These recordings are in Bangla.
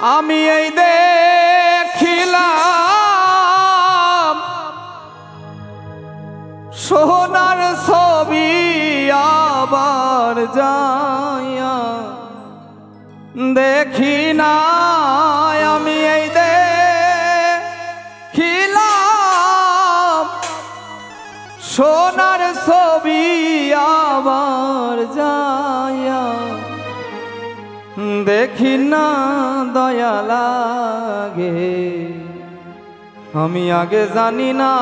আমি এই দেখিলাম সোনার ছবি আবার যাইয়া। দেখি না আমি এই দেখিলাম সোনার ছবি আবার যাইয়া দেখি না দয়া লাগে। আমি আগে জানি না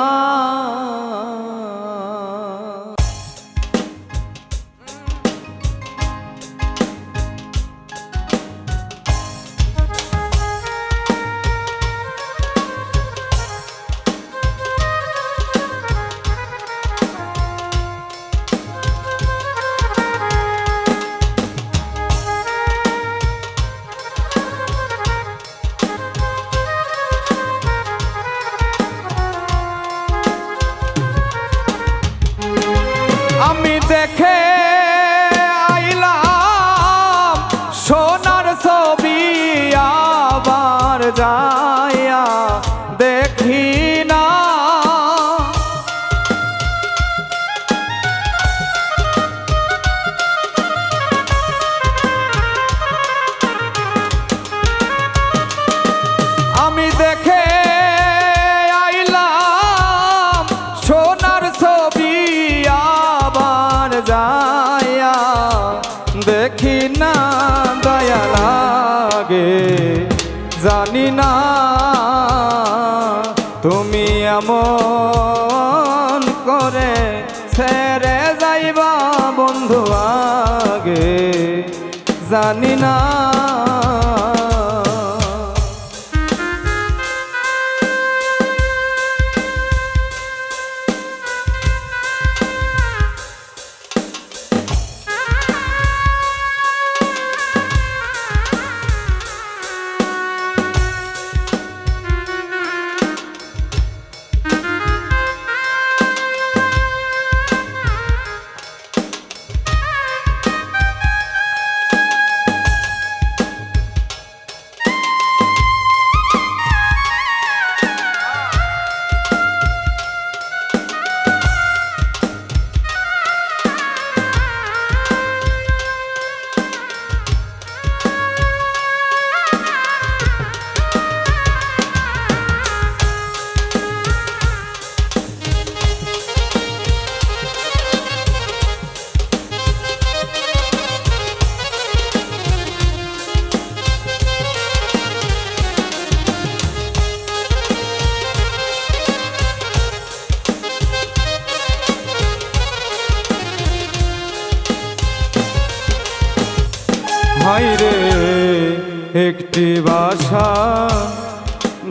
এমন করে ছেড়ে যাইবা বন্ধু আগে। জানি না একটি বাসা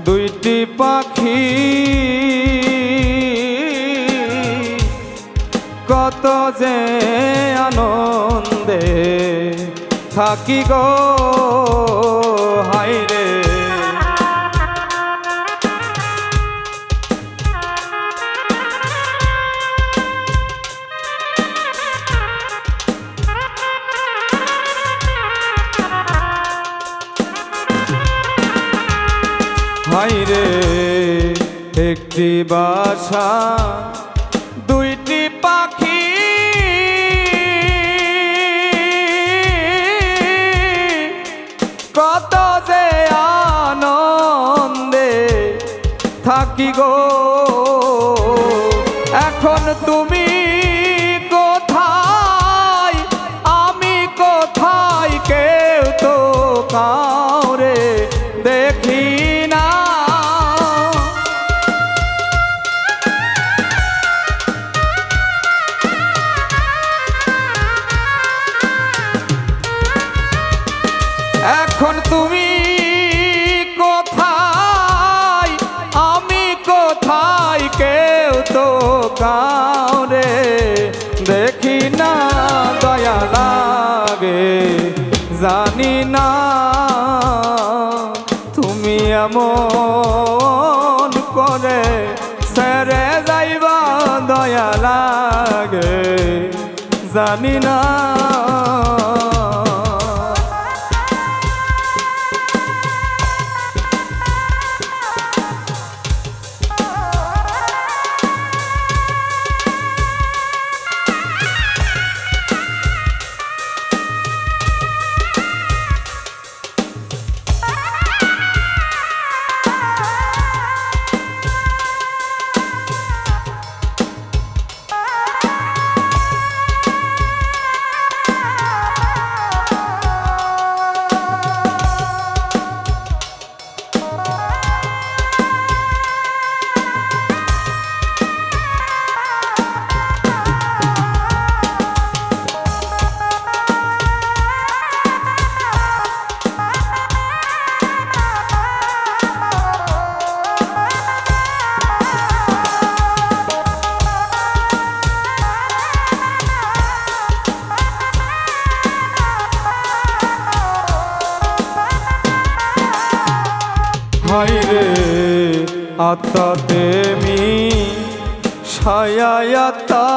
দুইটি পাখি। কত যে আনন্দে থাকি গো একটি বাসা দুইটি পাখি। কত যে আনন্দে থাকি গো। লাগে জানি না তুমি এমন করে সেরে যাইবা দয়া লাগে জানি না হাততে মি ছায়াতা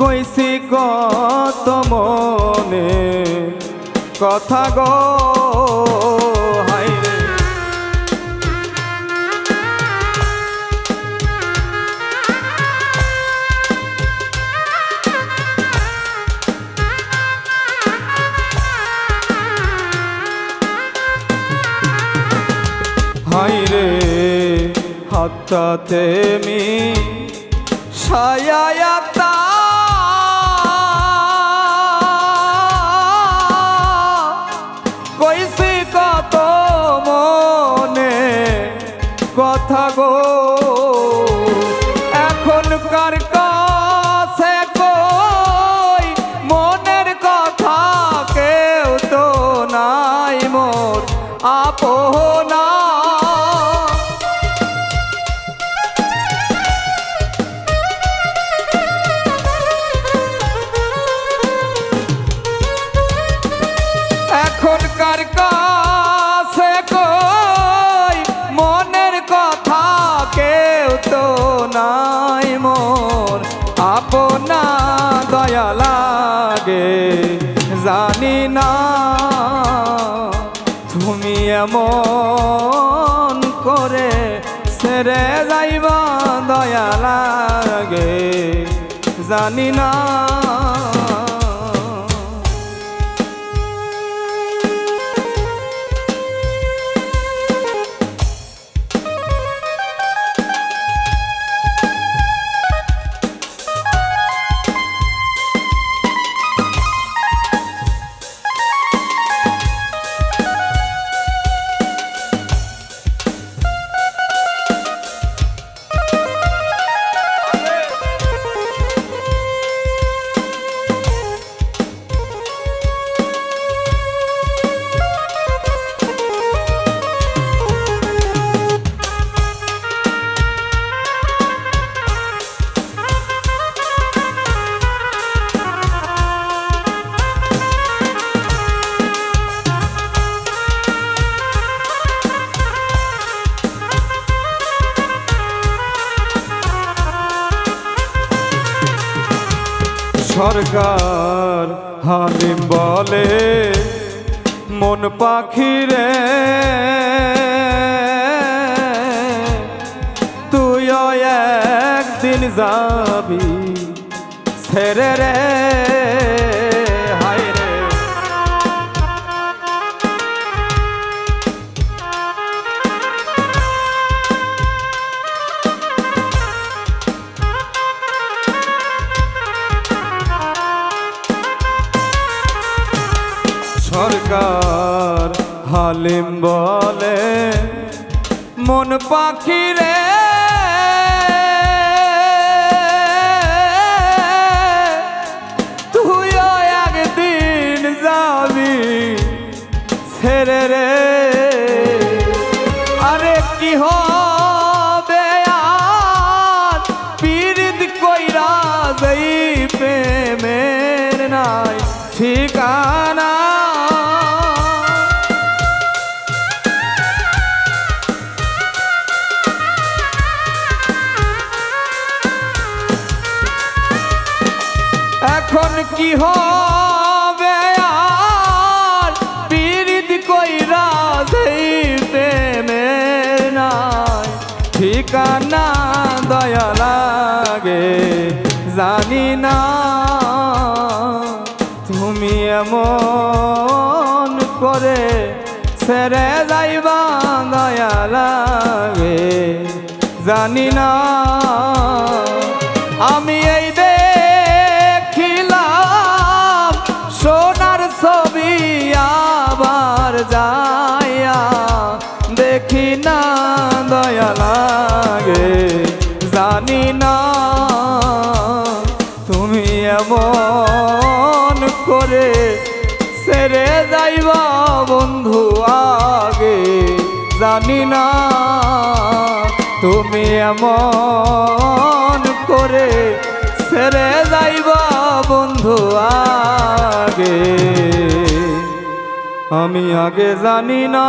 কইছি কত মনে কথা গো। হাততে মি সায়াতা কইসি কত মনে কথা গো। এখনকার কাছে এমন করে সেরে যাইবা দয়া লাগে জানি না সরকার হালিম বলে মন পাখি রে তুইও একদিন যাবি ছেড়ে রে। রে তুইও একদিন যাবি ছেড়ে রে। আরে কি হবে আর? পীড়িত কইরা যাই প্রেমের নাই ঠিকানা ঠিকানা দয়া লাগে, জানি না তুমি এমন করে ছেড়ে যাইবা দয়া লাগে, জানি না আমি এই জানি না তুমি এমন করে সেরে যাইবা বন্ধু আগে। আমি আগে জানি না